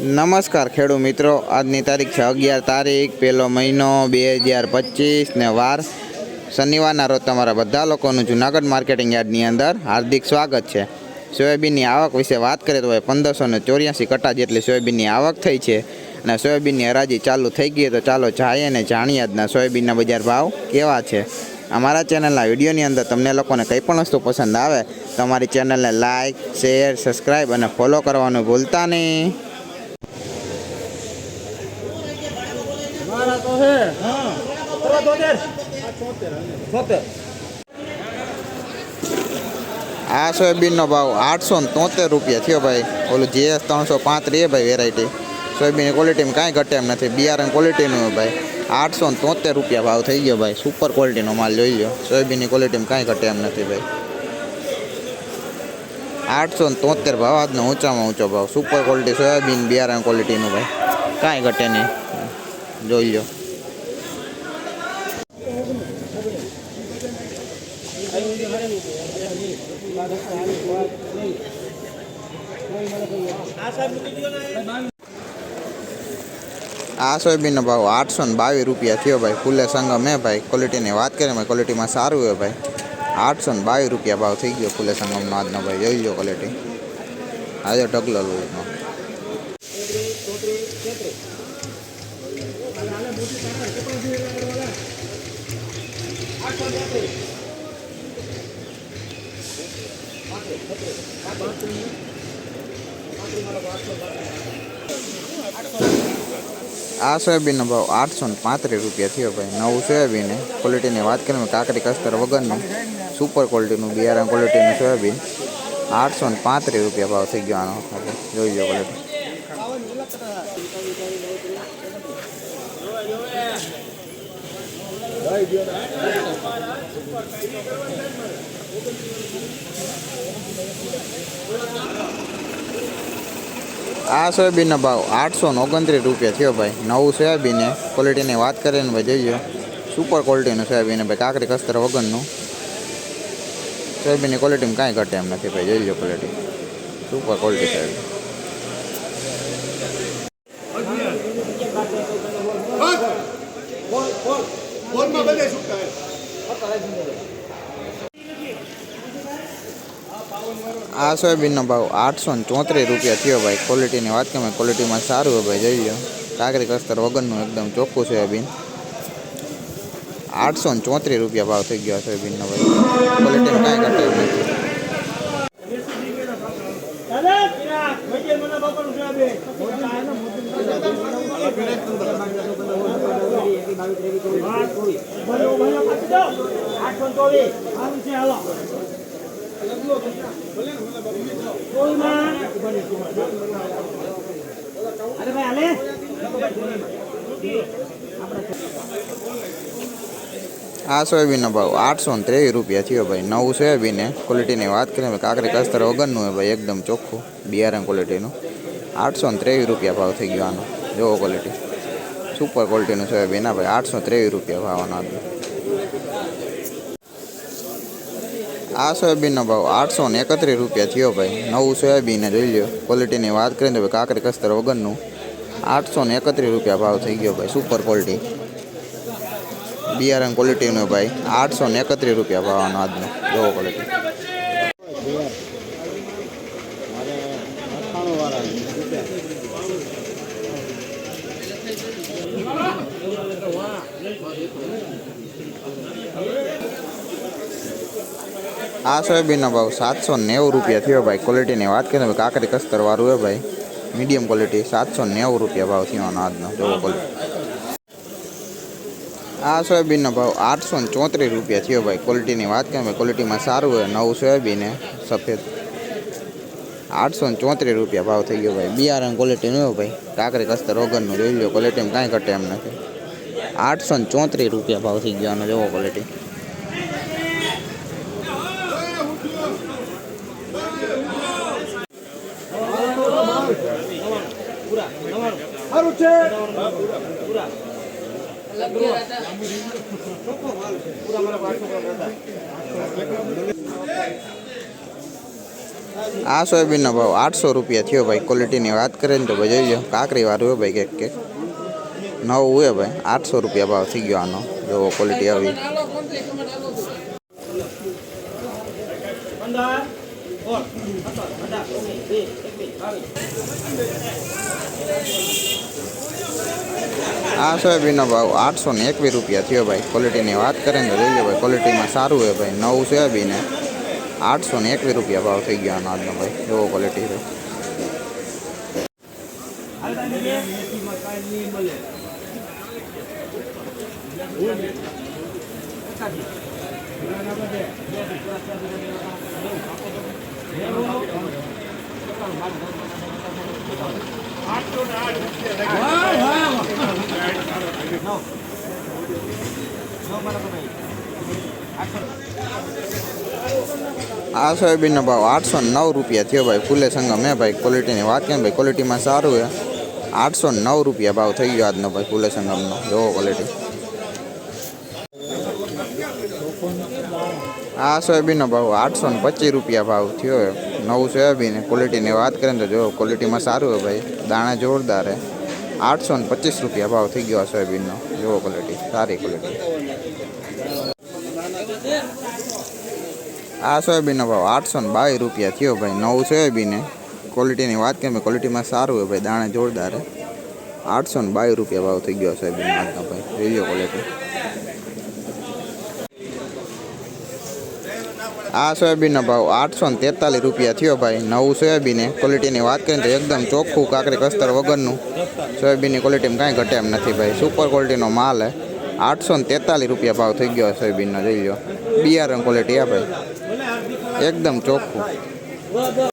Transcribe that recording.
નમસ્કાર ખેડૂત મિત્રો આજની તારીખ છે અગિયાર તારીખ પહેલો મહિનો બે હજાર પચીસ વાર શનિવારના રોજ તમારા બધા લોકોનું જુનાગઢ માર્કેટિંગ યાર્ડની અંદર હાર્દિક સ્વાગત છે સોયાબીનની આવક વિશે વાત કરીએ તો એ પંદરસો ને ચોર્યાસી કટા જેટલી સોયાબીનની આવક થઈ છે અને સોયાબીનની હરાજી ચાલુ થઈ ગઈ તો ચાલો જાય અને જાણીએ આજના સોયાબીનના બજાર ભાવ કેવા છે અમારા ચેનલના વિડીયોની અંદર તમને લોકોને કંઈ પણ વસ્તુ પસંદ આવે તો અમારી ચેનલને લાઇક શેર સબસ્ક્રાઈબ અને ફોલો કરવાનું ભૂલતા નહીં ફટ આ સોયાબીન નો ભાવ 873 રૂપિયા થયો ભાઈ ઓલો જેએસ 335 એ ભાઈ વેરાઇટી સોયાબીન ની ક્વોલિટી માં કાઈ ઘટ એમ નથી બિયારણ ક્વોલિટી નું હે ભાઈ 873 રૂપિયા ભાવ થઈ ગયો ભાઈ સુપર ક્વોલિટી નો માલ જોઈ લો સોયાબીન ની ક્વોલિટી માં કાઈ ઘટ એમ નથી ભાઈ 873 ભાવ આજ નો ઊંચા માં ઊંચા ભાવ સુપર ક્વોલિટી સોયાબીન બિયારણ ક્વોલિટી નું ભાઈ કાઈ ઘટ એમ નહિ જોઈ લો आ सोयाबीन ना भाव आठ सौ बीस रुपया थो भाई फूले संग में भाई क्वालिटी ने बात करें क्वालिटी में सारू है भाई आठ सौ बीस रुपया भाव थी गये फूले संगम आज ना भाई जी लो क्वालिटी आज ढगल આ સોયાબીનનો ભાવ આઠસો ને પાંત્રીસ રૂપિયા થયો ભાઈ નવું સોયાબીન ક્વોલિટીની વાત કરીએ કાકડી કસ્તર વગરનું સુપર ક્વોલિટીનું બિયારણ ક્વોલિટીનું સોયાબીન આઠસો ને પાંત્રીસ રૂપિયા ભાવ થઈ ગયો આનો જોઈ લો ક્વોલિટી આ સોયાબીનના ભાવ આઠસો ઓગણત્રીસ રૂપિયા થયો ભાઈ નવું સોયાબીન ક્વોલિટીની વાત કરીએ ને ભાઈ જોઈજો સુપર ક્વોલિટીનું સોયાબીન ભાઈ કાંકરી કસ્તર વગરનું સોયાબીનની ક્વોલિટીમાં કાંઈ ઘટે એમ નથી ભાઈ જોઈજો ક્વોલિટી સુપર ક્વોલિટી સોયાબીન आ सोयाबीन ना भाव आठ सौ चौतर रुपया थो भाई क्वॉलिटी की बात करें क्वॉलिटी में सारू है भाई जइए टाकर कस्तर वगरन एकदम चोखू सोयाबीन आठ सौ चौतर रुपया भाव थी गया सोयाबीन भाई क्वॉलिटी में कहीं घटे नहीं आ सोयाबीन भाव आठ सौ तेरे रुपया थी भाई नव सोयाबीन है क्वालिटी ने बात करें काकरे कस्तर वगन है भाई एकदम चोखू बियारण क्वालिटी आठ सौ तेरे रुपया भाव थी गो क्वालिटी सुपर क्वालिटी सोयाबीन है भाई आठ सौ तेरे रुपया भाव आना આ સોયાબીનનો ભાવ આઠસો ને એકત્રીસ રૂપિયા થયો ભાઈ નવું સોયાબીન જોઈ લો ક્વોલિટીની વાત કરીએ તો ભાઈ કાકરી કસ્તર વગરનું આઠસો ને એકત્રીસ રૂપિયા ભાવ થઈ ગયો ભાઈ સુપર ક્વોલિટી બિયારણ ક્વોલિટીનો ભાઈ આઠસો ને એકત્રીસ રૂપિયા ભાવનો આજનો જોવો ક્વોલિટી આ સોયાબીનનો ભાવ સાતસો નેવું રૂપિયા થયો ભાઈ ક્વોલિટીની વાત કરીએ ભાઈ કાકરી કસ્તરવાળું હોય ભાઈ મીડિયમ ક્વોલિટી સાતસો નેવું રૂપિયા ભાવ થયો આજનો જોવો ક્વોલિટી આ સોયાબીનનો ભાવ આઠસો ને ચોત્રીસ રૂપિયા થયો ભાઈ ક્વોલિટીની વાત કરીએ ભાઈ ક્વોલિટીમાં સારું હોય નવું સોયાબીન સફેદ આઠસો ને ચોત્રીસ રૂપિયા ભાવ થઈ ગયો ભાઈ બિયારણ ક્વોલિટી નો ભાઈ કાકરી કસ્તર વગરનું જોઈ લો ક્વોલિટીમાં કાંઈ ઘટે એમ નથી આઠસો ને ચોત્રીસ રૂપિયા ભાવ થઈ ગયો અને જોવો ક્વોલિટી माल उठे आ सोयाबीन ना भाव आठ सौ रुपया थो भाई क्वालिटी की बात करें तो भाई जो काकरी वालू भाई केक केक नव हुए भाई आठ सौ रुपया भाव थी गया जो क्वालिटी आई आ सोयाबीन ना भाव आठ सौ एक भी रुपया थो भाई क्वालिटी की बात करें तो जी भाई क्वालिटी में सारू है भाई नव सोयाबीन है आठ सौ एक भी रुपया भाव थी गया अनाज ना भाई जो क्वालिटी है 809 आ सोयाबीन નો ભાવ 809 રૂપિયા થયો ભાઈ ફૂલે સંગમ મે ભાઈ ક્વોલિટી ની વાકે ભાઈ ક્વોલિટી માં સારું 809 રૂપિયા ભાવ થઈ ગયો આજનો ભાઈ ફૂલે સંગમનો જો ક્વોલિટી આ સોયાબીન નો ભાવ 825 રૂપિયા ભાવ થયો નવું સોયાબીન ક્વોલિટીની વાત કરીએ તો જો ક્વોલિટીમાં સારું હોય ભાઈ દાણા જોરદાર છે આઠસો ને પચીસ રૂપિયા ભાવ થઈ ગયો સોયાબીનનો જુઓ ક્વોલિટી સારી ક્વોલિટી આ સોયાબીનનો ભાવ આઠસો ને બાવીસ રૂપિયા થયો ભાઈ નવું સોયાબીન ક્વોલિટીની વાત કરીએ ક્વોલિટીમાં સારું હોય ભાઈ દાણા જોરદાર છે આઠસો ને બાવીસ રૂપિયા ભાવ થઈ ગયો સોયાબીન આજનો ભાઈ જોઈએ ક્વોલિટી આ સોયાબીનનો ભાવ આઠસો ને તેતાલીસ રૂપિયા થયો ભાઈ નવું સોયાબીને ક્વોલિટીની વાત કરીએ તો એકદમ ચોખ્ખું કાંકરી કસ્તર વગરનું સોયાબીનની ક્વોલિટીમાં કાંઈ ઘટે એમ નથી ભાઈ સુપર ક્વોલિટીનો માલ હે આઠસો ને તેતાલીસ રૂપિયા ભાવ થઈ ગયો સોયાબીનનો જોઈ લો બિયારણ ક્વોલિટી આ ભાઈ એકદમ ચોખ્ખું